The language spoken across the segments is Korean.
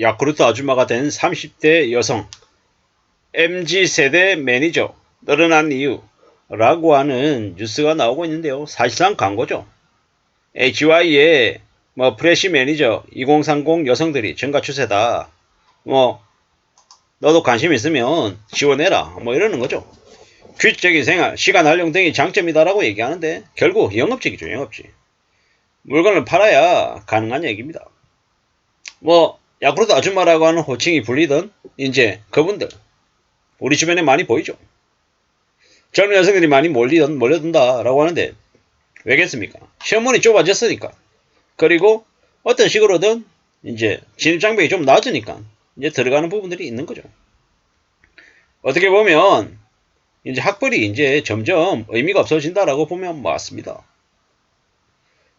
야쿠르트 아줌마가 된 30대 여성 MG세대 매니저 늘어난 이유 라고 하는 뉴스가 나오고 있는데요. 사실상 광고죠. HY의 뭐 프레시 매니저 2030 여성들이 증가 추세다. 뭐 너도 관심 있으면 지원해라. 뭐 이러는 거죠. 규칙적인 생활, 시간 활용 등이 장점이다라고 얘기하는데 결국 영업직이죠. 영업직. 물건을 팔아야 가능한 얘기입니다. 뭐 야쿠르트 아줌마라고 하는 호칭이 불리던 이제 그분들 우리 주변에 많이 보이죠. 젊은 여성들이 많이 몰리던 몰려든다라고 하는데 왜겠습니까? 시어머니 좁아졌으니까. 그리고 어떤 식으로든 이제 진입 장벽이 좀 낮으니까 이제 들어가는 부분들이 있는 거죠. 어떻게 보면 이제 학벌이 이제 점점 의미가 없어진다라고 보면 맞습니다.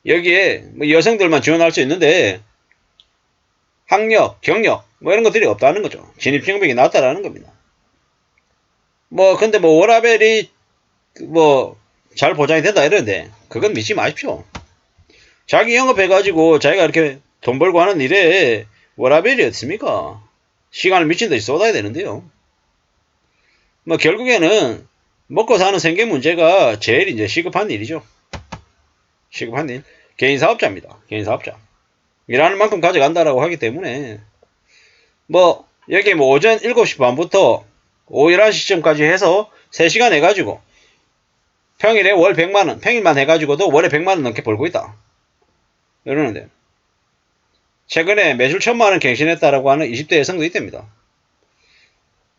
여기에 뭐 여성들만 지원할 수 있는데 학력, 경력 뭐 이런 것들이 없다는 거죠. 진입 장벽이 낮다라는 겁니다. 뭐 근데 뭐 워라벨이 뭐 잘 보장이 된다 이러는데 그건 믿지 마십시오. 자기 영업해가지고 자기가 이렇게 돈 벌고 하는 일에 워라벨이 어딨습니까? 시간을 미친 듯이 쏟아야 되는데요. 뭐 결국에는 먹고 사는 생계 문제가 제일 이제 시급한 일이죠. 시급한 일. 개인 사업자입니다. 개인 사업자. 일하는 만큼 가져간다라고 하기 때문에 뭐 여기 뭐 오전 7시 반부터 오후 11시 시점까지 해서 3시간 해가지고 평일에 월 100만원, 평일만 해가지고도 월에 100만원 넘게 벌고 있다. 이러는데 최근에 매출 1000만원 갱신했다라고 하는 20대 여성도 있답니다.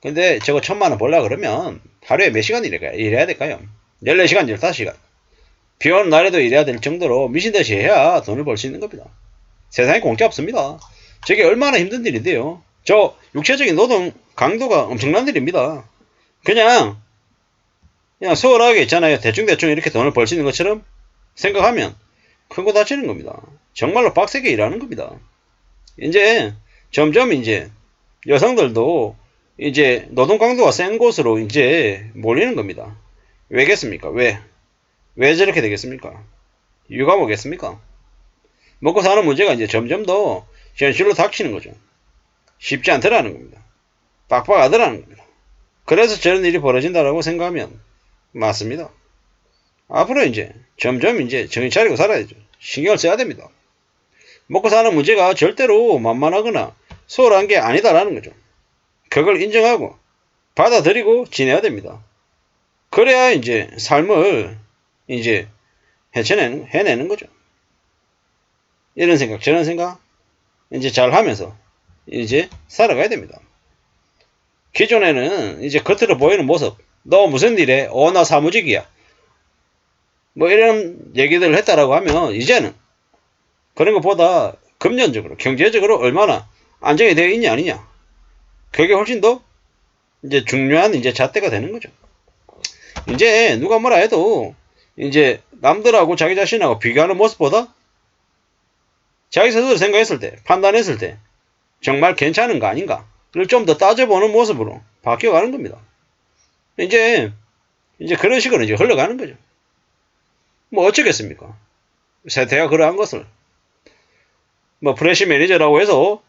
근데 저거 1000만원 벌라 그러면 하루에 몇 시간 일해야, 일해야 될까요? 14시간, 15시간. 비 오는 날에도 일해야 될 정도로 미친듯이 해야 돈을 벌 수 있는 겁니다. 세상에 공짜 없습니다. 저게 얼마나 힘든 일인데요. 저 육체적인 노동 강도가 엄청난 일입니다. 그냥 그냥 소홀하게 있잖아요. 대충대충 이렇게 돈을 벌 수 있는 것처럼 생각하면 큰 거 다치는 겁니다. 정말로 빡세게 일하는 겁니다. 이제 점점 이제 여성들도 이제 노동 강도가 센 곳으로 이제 몰리는 겁니다. 왜겠습니까? 왜? 왜 저렇게 되겠습니까? 이유가 뭐겠습니까? 먹고 사는 문제가 이제 점점 더 현실로 닥치는 거죠. 쉽지 않더라는 겁니다. 빡빡하더라는 겁니다. 그래서 저런 일이 벌어진다라고 생각하면 맞습니다. 앞으로 이제 점점 이제 정신 차리고 살아야죠. 신경을 써야 됩니다. 먹고 사는 문제가 절대로 만만하거나 소홀한 게 아니다라는 거죠. 그걸 인정하고 받아들이고 지내야 됩니다. 그래야 이제 삶을 이제 해내는, 해내는 거죠. 이런 생각, 저런 생각, 이제 잘 하면서 이제 살아가야 됩니다. 기존에는 이제 겉으로 보이는 모습, 너 무슨 일해? 어, 나 사무직이야. 뭐 이런 얘기들을 했다라고 하면 이제는 그런 것보다 금전적으로, 경제적으로 얼마나 안정이 되어 있냐, 아니냐. 그게 훨씬 더 이제 중요한 이제 잣대가 되는 거죠. 이제 누가 뭐라 해도 이제 남들하고 자기 자신하고 비교하는 모습보다 자기 스스로 생각했을 때, 판단했을 때 정말 괜찮은가 아닌가를 좀 더 따져보는 모습으로 바뀌어가는 겁니다. 이제 이제 그런 식으로 이제 흘러가는 거죠. 뭐 어쩌겠습니까? 세태가 그러한 것을 뭐 프레시 매니저라고 해서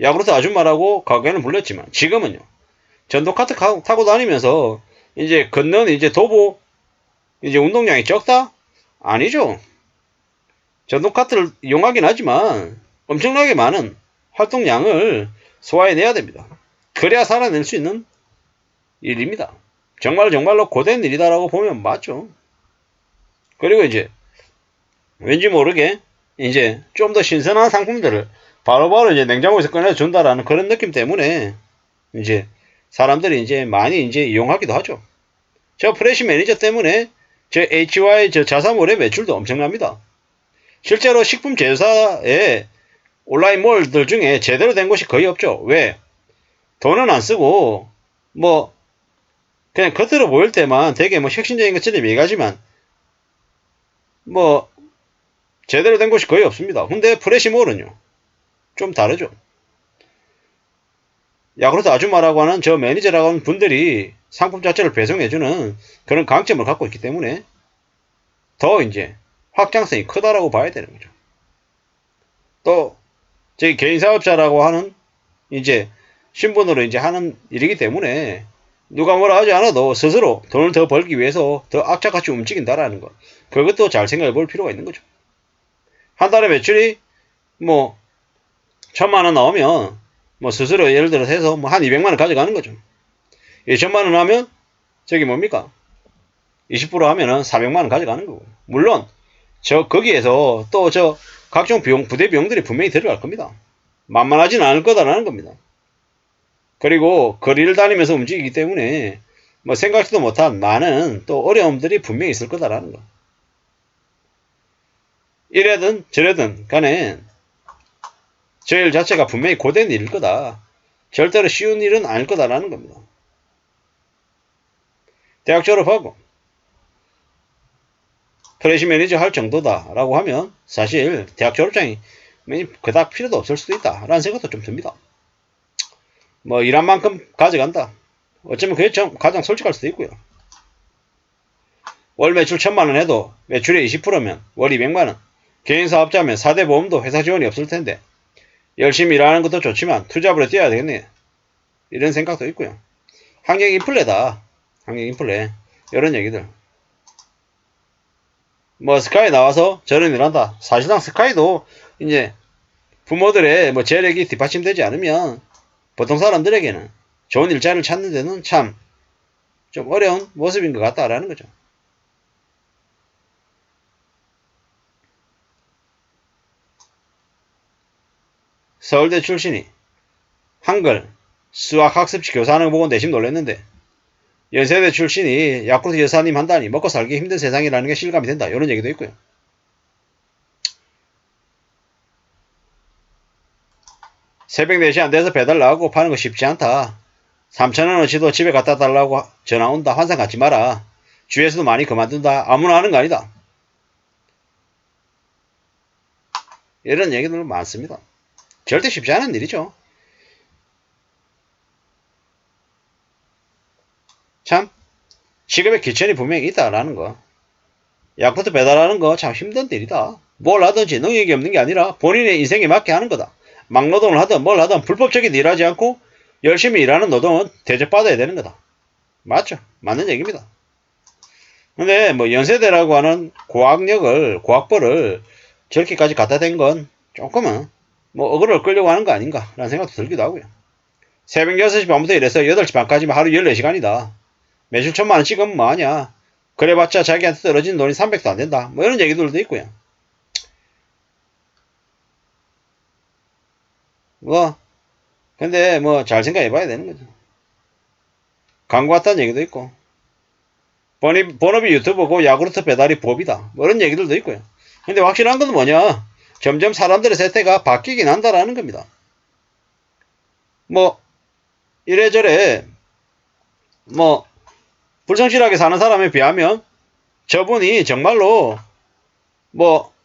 야구르트 아줌마라고 과거에는 불렸지만 지금은요 전도 카트 타고 다니면서 이제 걷는 이제 도보 이제 운동량이 적다? 아니죠. 전동 카트를 이용하긴 하지만 엄청나게 많은 활동량을 소화해내야 됩니다. 그래야 살아낼 수 있는 일입니다. 정말 정말로 고된 일이다라고 보면 맞죠. 그리고 이제 왠지 모르게 이제 좀 더 신선한 상품들을 바로바로 이제 냉장고에서 꺼내 준다라는 그런 느낌 때문에 이제 사람들이 이제 많이 이제 이용하기도 하죠. 저 프레시 매니저 때문에 저 HY 저 자사몰의 매출도 엄청납니다. 실제로 식품 제조사의 온라인 몰들 중에 제대로 된 곳이 거의 없죠. 왜? 돈은 안 쓰고 뭐 그냥 겉으로 보일 때만 되게 뭐 혁신적인 것처럼 얘기하지만 뭐 제대로 된 곳이 거의 없습니다. 근데 프레시몰은요. 좀 다르죠. 야쿠르트 아줌마라고 하는 저 매니저라고 하는 분들이 상품 자체를 배송해주는 그런 강점을 갖고 있기 때문에 더 이제 확장성이 크다라고 봐야 되는 거죠. 또, 저희 개인 사업자라고 하는 이제 신분으로 이제 하는 일이기 때문에 누가 뭐라 하지 않아도 스스로 돈을 더 벌기 위해서 더 악착같이 움직인다라는 것. 그것도 잘 생각해 볼 필요가 있는 거죠. 한 달에 매출이 뭐 천만 원 나오면 뭐 스스로 예를 들어서 해서 뭐 한 200만 원 가져가는 거죠. 2천만 원 하면 저기 뭡니까? 20% 하면은 400만 원 가져가는 거고. 물론 저 거기에서 또 저 각종 비용 부대 비용들이 분명히 들어갈 겁니다. 만만하진 않을 거다라는 겁니다. 그리고 거리를 다니면서 움직이기 때문에 뭐 생각지도 못한 많은 또 어려움들이 분명히 있을 거다라는 거. 이래든 저래든 간에 저 일 자체가 분명히 고된 일일 거다. 절대로 쉬운 일은 아닐 거다라는 겁니다. 대학 졸업하고 프레시 매니저 할 정도다라고 하면 사실 대학 졸업장이 그닥 필요도 없을 수도 있다라는 생각도 좀 듭니다. 뭐 일한 만큼 가져간다. 어쩌면 그게 좀 가장 솔직할 수도 있고요. 월 매출 천만 원 해도 매출의 20%면 월 200만 원. 개인 사업자면 4대 보험도 회사 지원이 없을 텐데 열심히 일하는 것도 좋지만 투잡으로 뛰어야 되겠네. 이런 생각도 있고요. 환경 인플레다. 환경 인플레. 이런 얘기들. 뭐 스카이 나와서 저런 일 한다. 사실상 스카이도 이제 부모들의 뭐 재력이 뒷받침되지 않으면 보통 사람들에게는 좋은 일자리를 찾는 데는 참 좀 어려운 모습인 것 같다라는 거죠. 서울대 출신이 한글, 수학 학습지 교사하는 거 보고 내심 놀랐는데 연세대 출신이 야쿠르트 여사님 한다니 먹고 살기 힘든 세상이라는 게 실감이 된다. 이런 얘기도 있고요. 새벽 4시 안 돼서 배달 나가고 파는 거 쉽지 않다. 3천원어치도 집에 갖다 달라고 전화 온다. 환상 갖지 마라. 주위에서도 많이 그만둔다. 아무나 하는 거 아니다. 이런 얘기들 많습니다. 절대 쉽지 않은 일이죠. 참 직업의 기천이 분명히 있다라는 거. 야쿠트 배달하는 거 참 힘든 일이다. 뭘 하든지 능력이 없는 게 아니라 본인의 인생에 맞게 하는 거다. 막노동을 하든 뭘 하든 불법적인 일 하지 않고 열심히 일하는 노동은 대접받아야 되는 거다. 맞죠? 맞는 얘기입니다. 근데 뭐 연세대라고 하는 고학력을 고학벌을 저렇게까지 갖다 댄 건 조금은 뭐 어그를 끌려고 하는 거 아닌가 라는 생각도 들기도 하고요. 새벽 6시 반부터 일해서 8시 반까지만 하루 14시간이다. 매출 천만 원 찍으면 뭐하냐. 그래봤자 자기한테 떨어진 돈이 300도 안 된다. 뭐 이런 얘기들도 있고요. 뭐 근데 뭐 잘 생각해 봐야 되는 거죠. 광고 같다는 얘기도 있고 본업, 본업이 유튜브고 야구르트 배달이 법이다. 뭐 이런 얘기들도 있고요. 근데 확실한 건 뭐냐. 점점 사람들의 세태가 바뀌긴 한다라는 겁니다. 뭐 이래저래 뭐 불성실하게 사는 사람에 비하면 저분이 정말로 뭐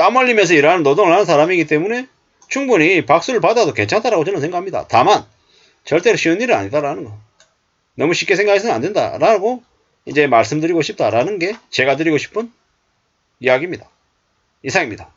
땀 흘리면서 일하는 노동을 하는 사람이기 때문에 충분히 박수를 받아도 괜찮다라고 저는 생각합니다. 다만 절대로 쉬운 일은 아니다라는 거. 너무 쉽게 생각해서는 안 된다라고 이제 말씀드리고 싶다라는 게 제가 드리고 싶은 이야기입니다. 이상입니다.